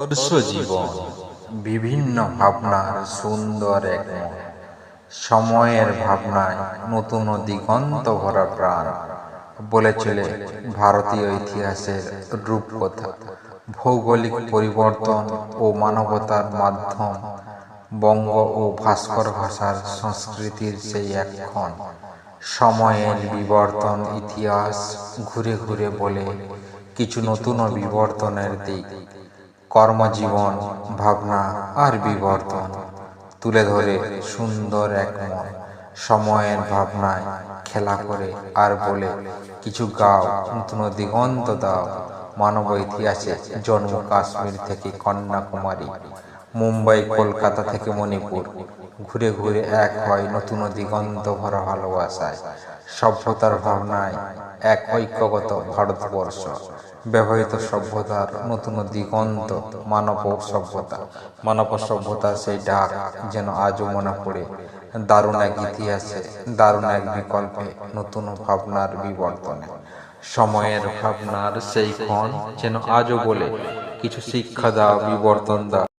আদর্শ জীবন বিভিন্ন ভাবনার সুন্দর এক সময়ের ভাবনায় নতুন দিগন্ত ভরা প্রাণ, বলে চলে ভারতীয় ইতিহাসের রূপকথা, ভৌগোলিক পরিবর্তন ও মানবতার মাধ্যম, বঙ্গ ও ভাস্কর ভাষার সংস্কৃতির সেই একক্ষণ সময়ের বিবর্তন ইতিহাস ঘুরে ঘুরে বলে কিছু নতুন বিবর্তনের দিক। কর্মজীবন, ভাবনা আর বিবর্তন। তুলে ধরে সুন্দর এক মন। সময়ের ভাবনায় খেলা করে আর বলে, কিছু গাও, নতুন দিগন্ত দাও। মানব ইতিহাসে জন্ম কাশ্মীর থেকে কন্যাকুমারী, মুম্বাই, কলকাতা থেকে মণিপুর। ঘুরে ঘুরে এক হয় নতুন দিগন্ত ভরা ভালোবাসায়। সভ্যতার ভাবনায় এক ঐক্যগত ভারতবর্ষ। ব্যবহৃত সভ্যতার নতুন দিগন্ত মানব সভ্যতা। মানব সভ্যতার সেই ডাক যেন আজও মনে পড়ে। দারুণ এক ইতিহাসে, দারুণ এক বিকল্পে নতুন ভাবনার বিবর্তনে। সময়ের ভাবনার সেই ক্ষণ যেন আজও বলে, কিছু শিক্ষা দাও, বিবর্তন দাও।